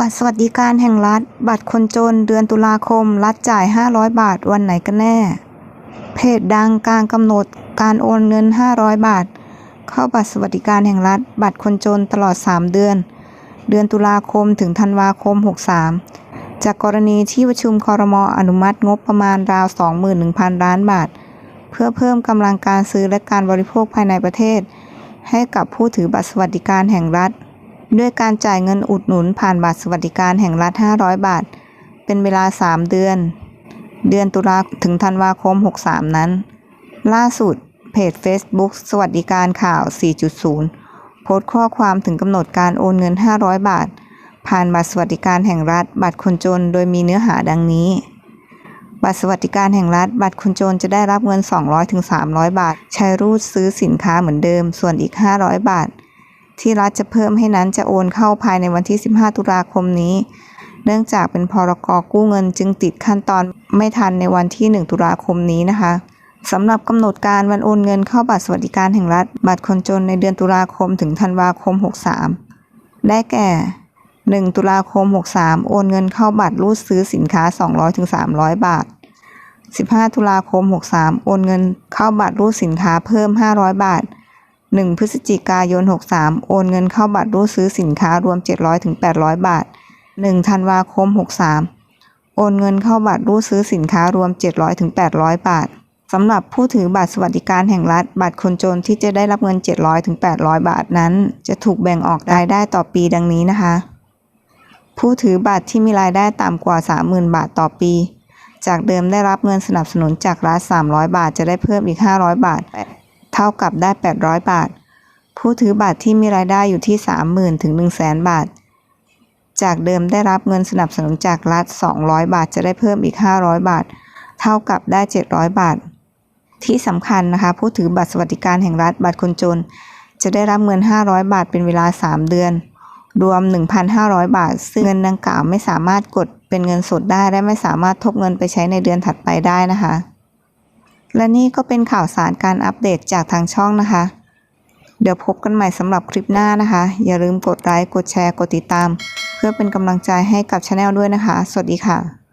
บัตรสวัสดิการแห่งรัฐ บัตรคนจนเดือนตุลาคม รัฐจ่าย 500 บาทวันไหนกันแน่ เพจดังการกำหนดการโอนเงิน 500 บาท เข้าบัตรสวัสดิการแห่งรัฐ บัตรคนจนตลอด 3 เดือน เดือนตุลาคมถึงธันวาคม 63 จากกรณีที่ประชุมคอรมออนุมัติงบประมาณราว 21,000 ล้านบาท เพื่อเพิ่มกำลังการซื้อและการบริโภคภายในประเทศ ให้กับผู้ถือบัตรสวัสดิการแห่งรัฐ ด้วยการจ่ายเงินอุดหนุนผ่านบัตรสวัสดิการแห่งรัฐ 500 บาท เป็นเวลา 3 เดือน เดือนตุลาถึงธันวาคม 63 นั้น ล่าสุดเพจ Facebook สวัสดิการข่าว 4.0 โพสต์ข้อความถึงกำหนดการโอนเงิน 500 บาท ผ่านบัตรสวัสดิการแห่งรัฐ บัตรคนจน โดยมีเนื้อหาดังนี้ บัตรสวัสดิการแห่งรัฐ บัตรคนจนจะได้รับเงิน 200-300 บาท ใช้รูดซื้อสินค้าเหมือนเดิม ส่วนอีก 500 บาท ที่รัฐจะเพิ่มให้นั้นจะโอนเข้าภายในวันที่ 15 ตุลาคมนี้ เนื่องจากเป็นพรกกู้เงินจึงติดขั้นตอนไม่ทันในวันที่ 1 ตุลาคมนี้นะคะสำหรับกำหนดการวันโอนเงินเข้าบัตรสวัสดิการแห่งรัฐ บัตรคนจนในเดือนตุลาคมถึงธันวาคม 63 ได้แก่ 1 ตุลาคม 63 โอนเงินเข้าบัตรรูดซื้อสินค้า 200-300 บาท 15 ตุลาคม 63 โอนเงินเข้าบัตรรูดสินค้าเพิ่ม 500 บาท 1 พฤศจิกายน 63 โอนเงินเข้าบัตรรูดซื้อสินค้ารวม 700-800 บาท 1 ธันวาคม 63 โอนเงินเข้าบัตรรูดซื้อสินค้ารวม 700-800 บาทสำหรับผู้ถือบัตรสวัสดิการแห่งรัฐ บัตรคนจนที่จะได้รับเงิน 700-800 บาทนั้น จะถูกแบ่งออกรายได้ต่อปีดังนี้นะคะ ผู้ถือบัตรที่มีรายได้ต่ำกว่า 30,000 บาทต่อปี จากเดิมได้รับเงินสนับสนุนจากรัฐ 300 บาท จะได้เพิ่มอีก 500 บาท เท่ากับได้ 800 บาท ผู้ถือบัตรที่มีรายได้อยู่ที่ 30,000ถึง100,000 บาท จากเดิมได้รับเงินสนับสนุนจากรัฐ 200 บาทจะได้เพิ่มอีก 500 บาท เท่ากับได้ 700 บาท ที่สำคัญนะคะ ผู้ถือบัตรสวัสดิการแห่งรัฐบัตรคนจน จะได้รับเงิน 500 บาทเป็นเวลา 3 เดือน รวม 1,500 บาท ซึ่งเงินดังกล่าวไม่สามารถกดเป็นเงินสดได้และไม่สามารถทบเงินไปใช้ในเดือนถัดไปได้นะคะ และนี่ก็เป็นข่าวสารการอัปเดตจากทางช่องนะคะ เดี๋ยวพบกันใหม่สำหรับคลิปหน้านะคะ อย่าลืมกดไลค์ กดแชร์ กดติดตาม เพื่อเป็นกำลังใจให้กับช anel ด้วยนะคะ สวัสดีค่ะ